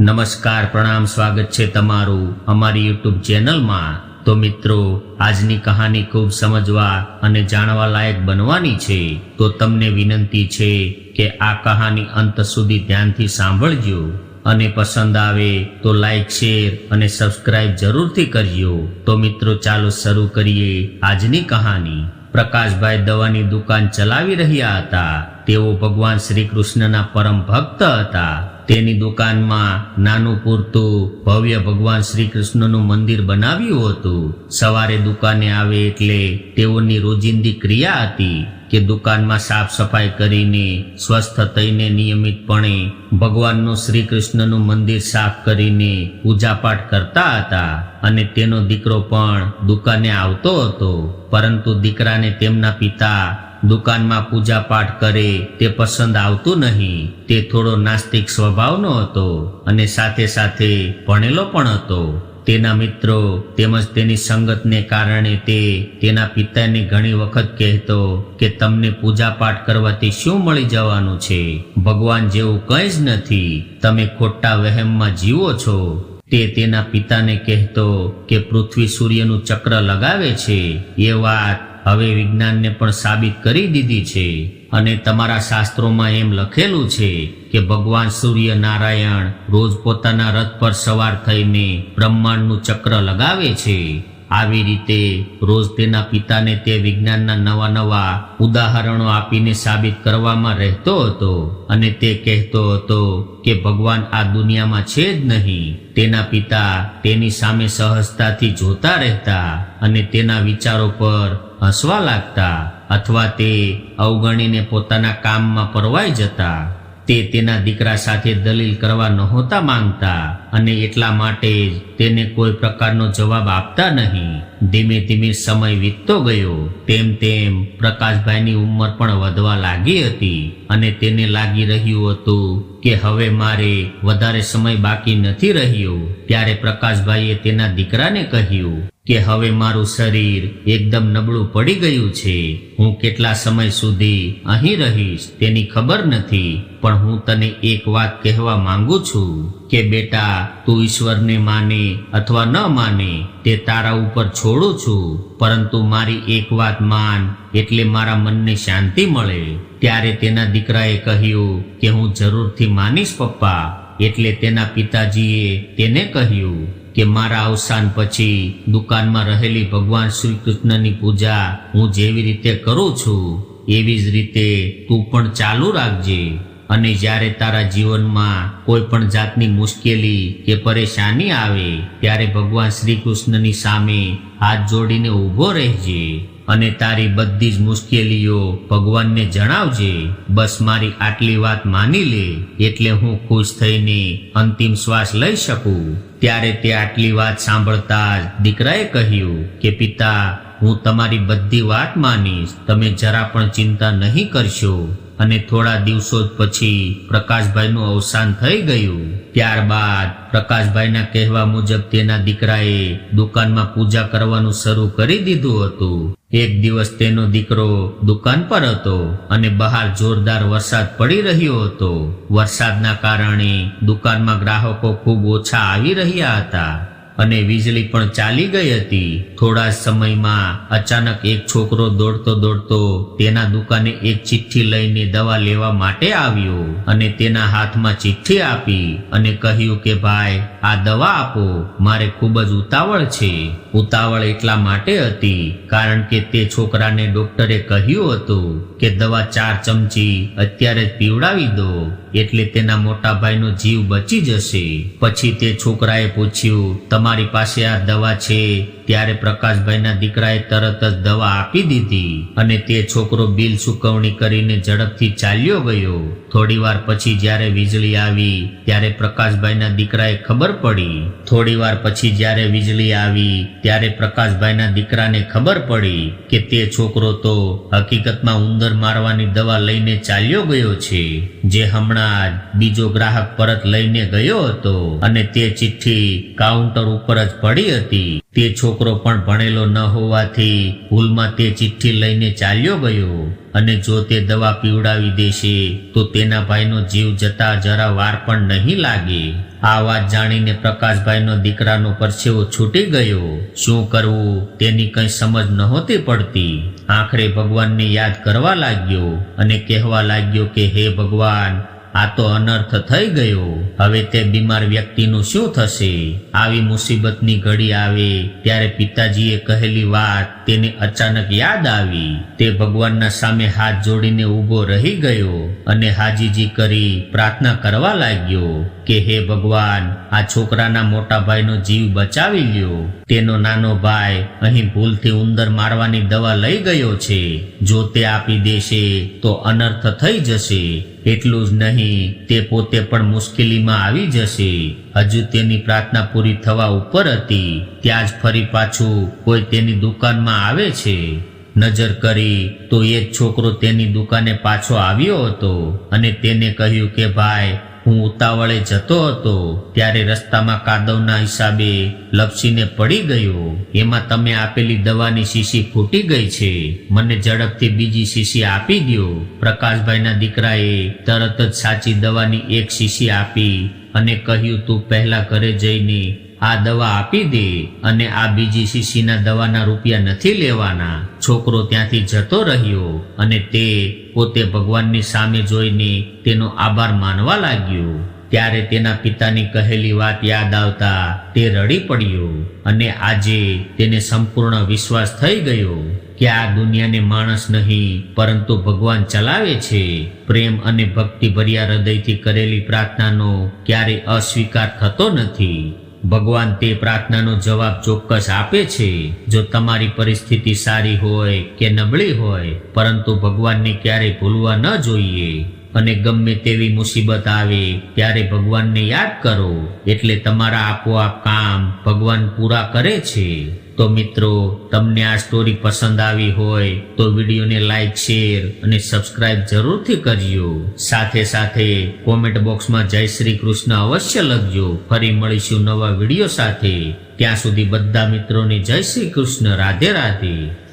નમસ્કાર, પ્રણામ, સ્વાગત છે તમારું અમારી યુટ્યુબ ચેનલમાં. તો મિત્રો, આજની કહાની ખૂબ સમજવા અને જાણવા લાયક બનવાની છે. તો તમને વિનંતી છે કે આ કહાની અંત સુધી ધ્યાનથી સાંભળજો. અને પસંદ આવે તો લાઈક, શેર અને સબસ્ક્રાઇબ જરૂરથી કરજો. તો મિત્રો, ચાલો શરૂ કરીએ આજની કહાની. પ્રકાશભાઈ દવાની દુકાન ચલાવી રહ્યા હતા. તેઓ ભગવાન શ્રી કૃષ્ણના પરમ ભક્ત હતા. તેની દુકાનમાં નાનું પૂરતું ભવ્ય ભગવાન શ્રી કૃષ્ણનું મંદિર બનાવ્યું હતું. સવારે દુકાને આવે એટલે તેઓની રોજિંદી ક્રિયા હતી કે દુકાનમાં સાફ સફાઈ કરીને સ્વસ્થ થઈને નિયમિતપણે ભગવાનનું શ્રી કૃષ્ણનું મંદિર સાફ કરીને પૂજાપાઠ કરતા હતા અને તેનો દીકરો પણ દુકાને આવતો હતો. પરંતુ દીકરાને તેમના પિતા દુકાનમાં પૂજા પાઠ કરે, તે પસંદ આવતું નહીં. તે થોડો નાસ્તિક સ્વભાવનો હતો અને સાથે સાથે ભણેલો પણ હતો. તેના મિત્રો તેમજ તેની સંગતને કારણે તે તેના પિતાને ઘણી વખત કહેતો કે, તમને પૂજા પાઠ કરવાથી શું મળી જવાનું છે? ભગવાન જેવું કંઈ જ નથી. તમે ખોટા વહેમમાં જીવો છો. તે તેના પિતાને કહેતો કે, પૃથ્વી સૂર્યનું ચક્ર લગાવે છે. એ વાત હવે વિજ્ઞાનને પણ સાબિત કરી દીધી છે અને તમારા શાસ્ત્રોમાં એમ લખેલું છે કે ભગવાન સૂર્ય નારાયણ રોજ પોતાના રથ પર સવાર થઈને બ્રહ્માંડનું ચક્ર લગાવે છે. આવી રીતે રોજ તેના પિતાને તે વિજ્ઞાનના નવા નવા ઉદાહરણો આપીને સાબિત કરવામાં રહેતો હતો અને તે કહેતો હતો કે ભગવાન આ દુનિયામાં છે જ નહીં. તેના પિતા તેની સામે સહજતાથી જોતા રહેતા અને તેના વિચારો પર હસવા લાગતા અથવા તે અવગણીને પોતાના કામમાં પરવાઈ જતા, તે તેના દીકરા સાથે દલીલ કરવા નહોતા માંગતા અને એટલા માટે જ તેને કોઈ પ્રકારનો જવાબ આપતા નહીં. ધીમે ધીમે સમય વીતતો ગયો. તેમ તેમ પ્રકાશભાઈની ઉંમર પણ વધવા લાગી હતી અને તેને લાગી રહ્યું હતું કે હવે મારે વધારે સમય બાકી નથી રહ્યો. ત્યારે પ્રકાશભાઈએ તેના દીકરાને કહ્યું કે હવે મારું શરીર એકદમ નબળું પડી ગયું છે. હું કેટલા સમય સુધી અહીં રહીશ તેની ખબર નથી, પણ હું તને એક વાત કહેવા માંગુ છું કે બેટા, તું ઈશ્વરને માને અથવા ન માને, તે તારા ઉપર છોડું છું, પરંતુ મારી એક વાત માન, એટલે મારા મનને શાંતિ મળે. ત્યારે તેના દીકરાએ કહ્યું કે હું જરૂરથી માનીશ પપ્પા, એટલે તેના પિતાજીએ તેને કહ્યું. કે મારા અવસાન પછી દુકાનમાં રહેલી ભગવાન શ્રી કૃષ્ણની પૂજા હું જેવી રીતે કરું છું, એવી જ રીતે તું પણ ચાલુ રાખજે. અને જ્યારે તારા જીવનમાં કોઈ પણ જાતની મુશ્કેલી કે પરેશાની આવે, ત્યારે ભગવાન શ્રી કૃષ્ણની સામે હાથ જોડીને ઊભો રહેજે અને તારી બધી જ મુશ્કેલીઓ ભગવાનને જણાવજે. બસ મારી આટલી વાત માની લે, એટલે હું ખુશ થઈને અંતિમ શ્વાસ લઈ શકું. ત્યારે તે આટલી વાત સાંભળતા દીકરાએ કહ્યું કે, પિતા, હું તમારી બધી વાત માનીશ. તમે જરા પણ ચિંતા નહીં કરશો. અને થોડા દિવસો જ પછી પ્રકાશભાઈનું અવસાન થઈ ગયું. ત્યારબાદ પ્રકાશભાઈના કહેવા મુજબ તેના દીકરાએ દુકાનમાં પૂજા કરવાનું શરૂ કરી દીધું હતું. એક દિવસ તેનો દીકરો દુકાન પર હતો અને બહાર જોરદાર વરસાદ પડી રહ્યો હતો. વરસાદના કારણે દુકાનમાં ગ્રાહકો ખૂબ ઓછા આવી રહ્યા હતા. અને વીજળી પણ ચાલી ગઈ હતી. થોડા સમયમાં અચાનક એક છોકરો દોડતો દોડતો તેના દુકાને એક ચિઠ્ઠી લઈને દવા લેવા માટે આવ્યો અને તેના હાથમાં ચિઠ્ઠી આપી અને કહ્યું કે, ભાઈ, આ દવા આપો. મારે ખૂબ જ ઉતાવળ છે. ઉતાવળ એટલા માટે હતી, કારણ કે તે છોકરાને ડોક્ટરે કહ્યું હતું કે દવા ચાર ચમચી અત્યારે પીવડાવી દો, એટલે તેના મોટા ભાઈનો જીવ બચી જશે. પછી તે છોકરાએ પૂછ્યું, તમારી પાસે આ દવા છે? ત્યારે પ્રકાશભાઈના દીકરાએ તરત જ દવા આપી દીધી અને તે છોકરો બિલ ચૂકવણી કરીને ઝડપથી ચાલ્યો ગયો. થોડીવાર પછી જ્યારે વીજળી આવી, ત્યારે પ્રકાશભાઈના દીકરાએ ખબર પડી. થોડીવાર પછી જ્યારે વીજળી આવી, ત્યારે પ્રકાશભાઈના દીકરાને ખબર પડી કે તે છોકરો તો હકીકતમાં ઉંદર મારવાની દવા લઈને ચાલ્યો ગયો છે, જે હમણાં બીજો ગ્રાહક પરત લઈને ગયો હતો અને તે ચિઠ્ઠી કાઉન્ટર ઉપર જ પડી હતી. તે છોકરો પણ ભણેલો ન હોવાથી ભૂલમાં તે ચિઠ્ઠી લઈને ચાલ્યો ગયો અને જો તે દવા પીવડાવી દેશે, તો તેના ભાઈનો જીવ જતા જરા વાર પણ નહીં લાગે. આ વાત જાણીને પ્રકાશભાઈનો દીકરાનો પરસેવો છૂટી ગયો. શું કરવું, તેની કંઈ સમજ નહોતી પડતી. આખરે ભગવાનને યાદ કરવા લાગ્યો અને કહેવા લાગ્યો કે, હે ભગવાન આ તો અનર્થ થઈ ગયો. હવે તે બીમાર વ્યક્તિનું શું થશે? આવી મુસીબતની ઘડી આવે ત્યારે પિતાજીએ કહેલી વાત તેને અચાનક યાદ આવી. તે ભગવાનના સામે હાથ જોડીને ઊભો રહી ગયો અને હાજીજી કરી પ્રાર્થના કરવા લાગ્યો. કે હે ભગવાન, આ છોકરાના મોટા ભાઈનો જીવ બચાવી લ્યો. તેનો નાનો ભાઈ અહીં ભૂલથી ઉંદર મારવાની દવા લઈ ગયો છે. જો તે આપી દેશે, તો અનર્થ થઈ જશે. એટલું જ નહીં, તે પોતે પણ મુશ્કેલીમાં આવી જશે. હજુ તેની પ્રાર્થના પૂરી થવા ઉપર હતી. ત્યાં જ ફરી પાછું કોઈ તેની દુકાનમાં આવે છે. નજર કરી તો એ છોકરો તેની દુકાને પાછો આવ્યો હતો અને તેને કહ્યું કે, ભાઈ હું ઉતાવળે જતો હતો ત્યારે રસ્તામાં કાદવના હિસાબે લપસીને પડી ગયો. એમાં તમે આપેલી દવાની શીશી ફૂટી ગઈ છે. મને ઝડપથી બીજી શીશી આપી દો પ્રકાશભાઈના દીકરાએ તરત જ સાચી દવાની એક શીશી આપી અને કહ્યું, તું પહેલા ઘરે જઈને આ દવા આપી દે અને આ બીજી શીશીના દવાના રૂપિયા નથી લેવાના. છોકરો ત્યાંથી જતો રહ્યો અને તે પોતે ભગવાનની સામે જોઈને તેનો આભાર માનવા લાગ્યો. ત્યારે તેના પિતાની કહેલી વાત યાદ આવતા તે રડી પડ્યો અને આજે તેને સંપૂર્ણ વિશ્વાસ થઈ ગયો કે આ દુનિયાને માણસ નહીં, પરંતુ ભગવાન ચલાવે છે. પ્રેમ અને ભક્તિ ભર્યા હૃદયથી કરેલી પ્રાર્થનાનો ક્યારે અસ્વીકાર થતો નથી. ભગવાન તે પ્રાર્થનાનો જવાબ ચોક્કસ આપે છે. જો તમારી પરિસ્થિતિ સારી હોય કે નબળી હોય, પરંતુ ભગવાનને ક્યારેય ભૂલવા ન જોઈએ. અને ગમે તેવી મુસીબત આવે, ત્યારે ભગવાનને યાદ કરો. એટલે તમારા આપોઆપ કામ ભગવાન પૂરા કરે છે. તો મિત્રો, તમને આ સ્ટોરી પસંદ આવી હોય તો વિડીયોને લાઈક શેર અને સબસ્ક્રાઇબ જરૂરથી કરજો. સાથે સાથે કોમેન્ટ બોક્સમાં જય શ્રી કૃષ્ણ અવશ્ય લખજો. ફરી મળીશું નવા વીડિયો સાથે. ત્યાં સુધી બધા મિત્રોને જય શ્રી કૃષ્ણ. રાધે રાધે.